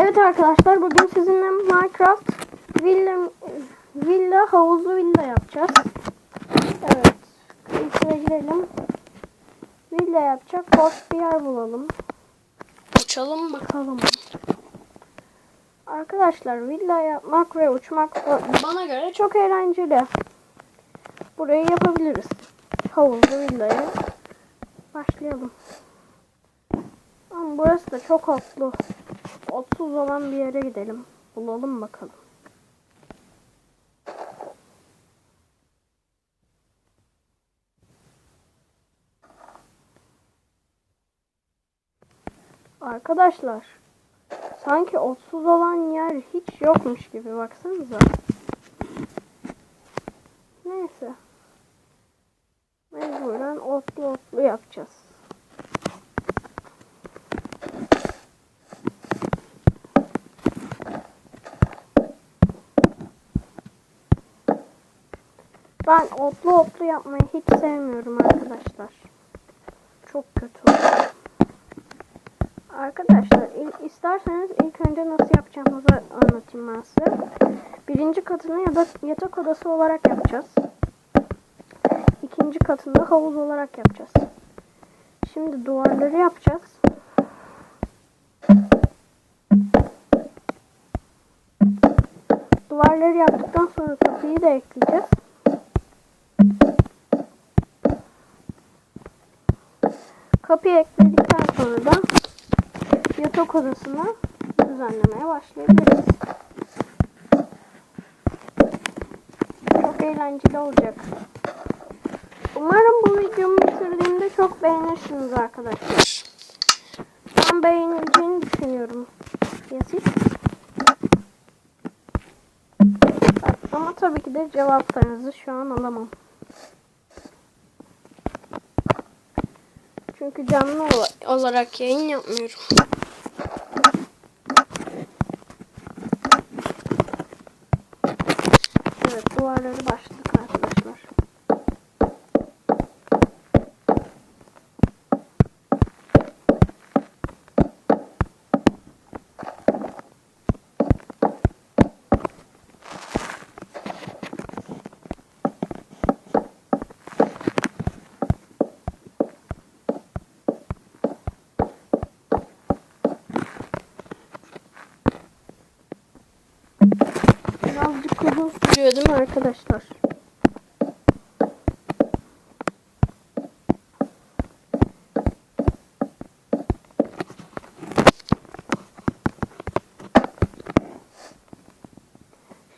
Evet arkadaşlar bugün sizinle Minecraft villa, villa havuzu villa yapacağız. Evet. İçine girelim. Villa yapacak. Boş bir yer bulalım. Uçalım bakalım. Arkadaşlar villa yapmak ve uçmak bana göre çok eğlenceli. Burayı yapabiliriz. Havuzlu villayı. Başlayalım. Ama burası da çok haklı. 30 olan bir yere gidelim. Bulalım bakalım. Arkadaşlar sanki otsuz olan yer hiç yokmuş gibi baksanıza. Neyse. Mecburen otlu otlu yapacağız. Ben otlu otlu yapmayı hiç sevmiyorum arkadaşlar. Çok kötü oluyor. Arkadaşlar isterseniz ilk önce nasıl yapacağımızı anlatayım ben size. Birinci katını ya da yatak odası olarak yapacağız. İkinci katını da havuz olarak yapacağız. Şimdi duvarları yapacağız. Duvarları yaptıktan sonra kapıyı da ekleyeceğiz. Kapıyı ekledikten sonra da yatak odasını düzenlemeye başlayabiliriz. Çok eğlenceli olacak. Umarım bu videomu bitirdiğimde çok beğenirsiniz arkadaşlar. Ben beğenileceğini düşünüyorum. Ya? Ama tabii ki de cevaplarınızı şu an alamam. Çünkü canlı ola- olarak yayın yapmıyorum. Evet duvarları başladık arkadaşlar. Birazcık sürüyor değil mi arkadaşlar?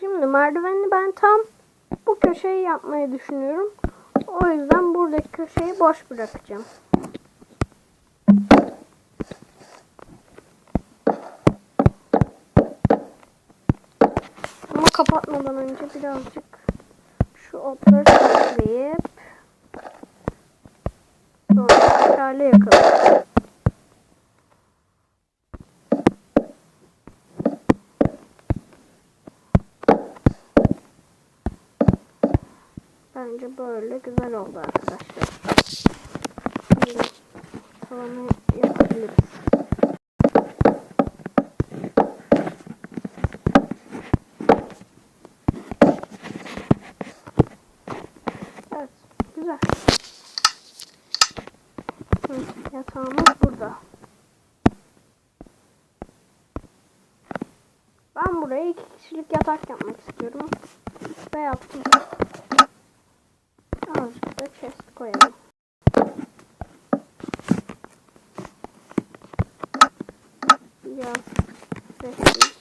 Şimdi merdiveni ben tam bu köşeyi yapmayı düşünüyorum. O yüzden buradaki köşeyi boş bırakacağım. Kapatmadan önce birazcık şu otları toplayıp sonra tekrarla yakalım. Bence böyle güzel oldu arkadaşlar. Şimdi tavanı yapabiliriz. Evet, güzel. Hı, yatağımız burada. Ben buraya iki kişilik yatak yapmak istiyorum. Ve yaptım. Azıcık da chest koyalım. Biraz bekleyeyim.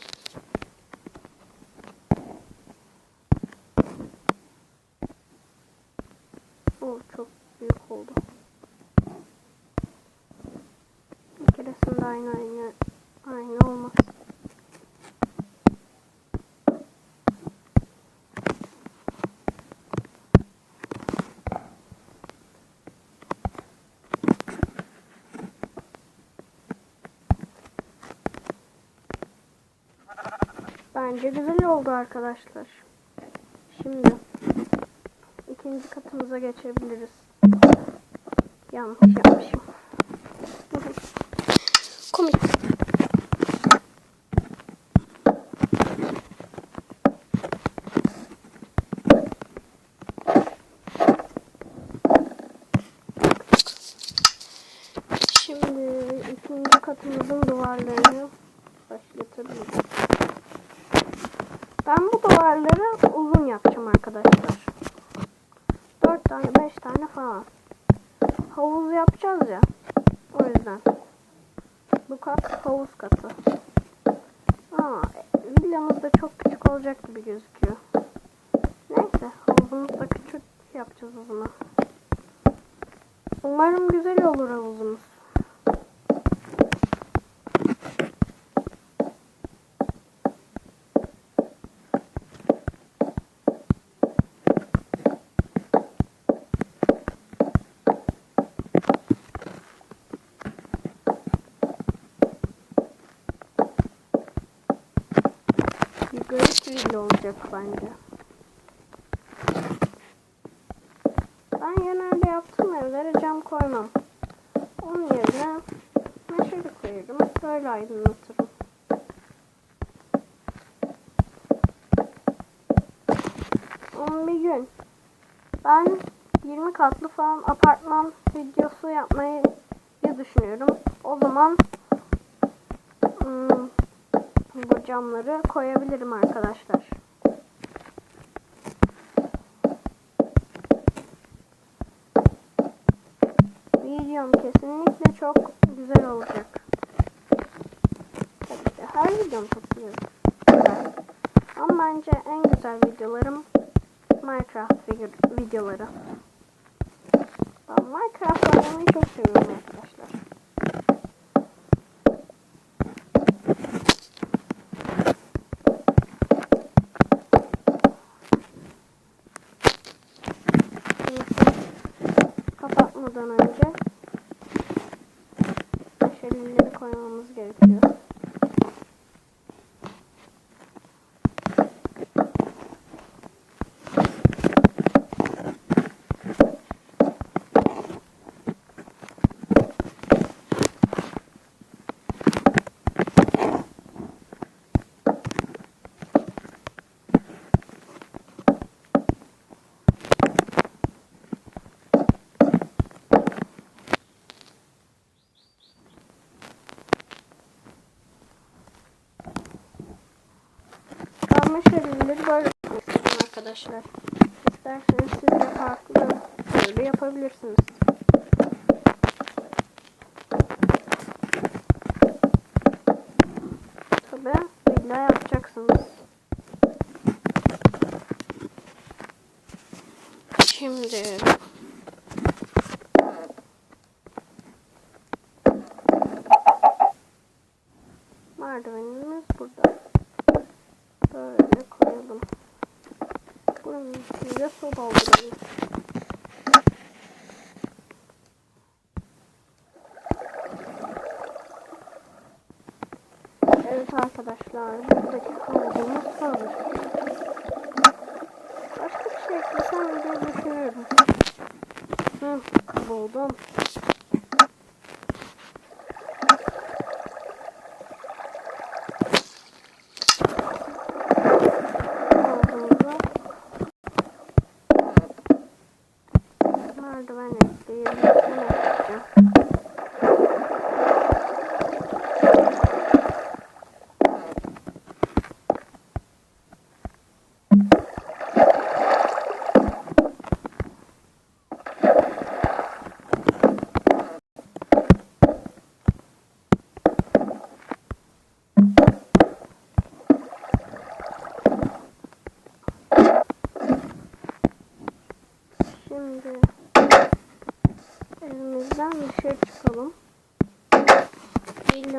O çok büyük oldu. Keresinde aynı aynı aynı Bence güzel oldu arkadaşlar. Şimdi ikinci katımıza geçebiliriz. Yanlış yapmışım. Komik. Şimdi ikinci katımızın duvarlarını başlatalım. Ben bu duvarları uzun yapacağım arkadaşlar. 4 tane 5 tane falan. Havuz yapacağız ya. O yüzden. Bu kat havuz katı. Aa, villamız da çok küçük olacak gibi gözüküyor. Neyse havuzumuzu da küçük yapacağız o zaman. Umarım güzel olur havuzumuz. Garip villa olacak bence. Ben genelde yaptığım evlere cam koymam. Onun yerine meşale koyarım. Böyle aydınlatırım. Ama bir gün ben 20 katlı falan apartman videosu yapmayı düşünüyorum. O zaman hmm, bu camları koyabilirim arkadaşlar. Videom kesinlikle çok güzel olacak. Tabii ki her videom çok güzel. Ama bence en güzel videolarım Minecraft videoları. Ben Minecraft oynamayı çok seviyorum arkadaşlar. Neyse, kapatmadan önce meşaleleri koymamız gerekiyor. Ben meşaleleri böyle yapmak istedim arkadaşlar. İsterseniz siz de farklı böyle yapabilirsiniz. Tabi villa yapacaksınız. Şimdi arkadaşlar buradaki havuzumuz hazır. Başka bir şey eklesem diye düşünüyorum. Hı, buldum.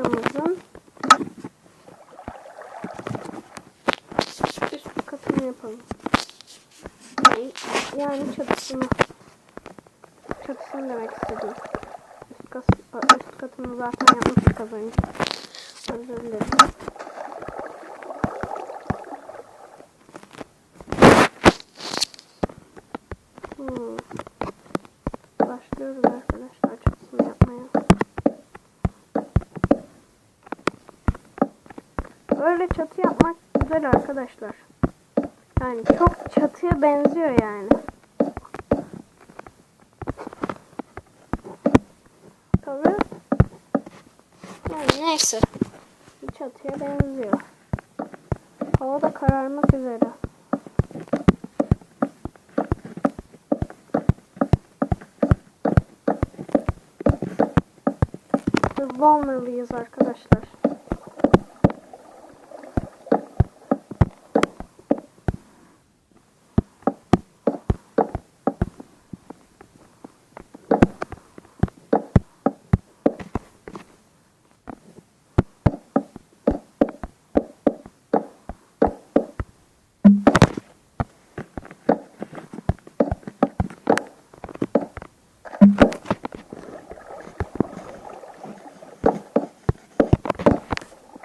Villamızın üst katını yapalım. Yani, yani çatısını. Çatısını demek istedim. Üst, kat, üst katını zaten yapmıştık az önce. Özür dilerim. Hmm. Başlıyoruz arkadaşlar çatısını yapmaya. Böyle çatı yapmak güzel arkadaşlar. Yani çok çatıya benziyor yani. Tabii Yani neyse. Bir çatıya benziyor. Hava da kararmak üzere. Hızlı olmalıyız arkadaşlar.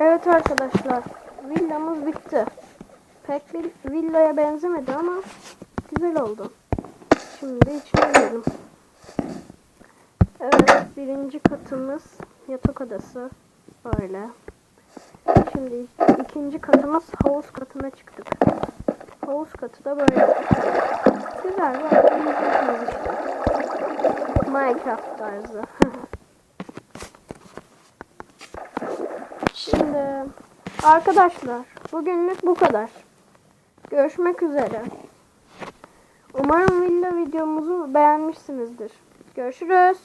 Evet arkadaşlar, villamız bitti. Pek bir villaya benzemedi ama güzel oldu. Şimdi içine girelim. Evet, birinci katımız yatak odası. Böyle. Şimdi ikinci katımız havuz katına çıktık. Havuz katı da böyle. Güzel, işte. Minecraft tarzı. Şimdi arkadaşlar bugünlük bu kadar. Görüşmek üzere. Umarım villa videomuzu beğenmişsinizdir. Görüşürüz.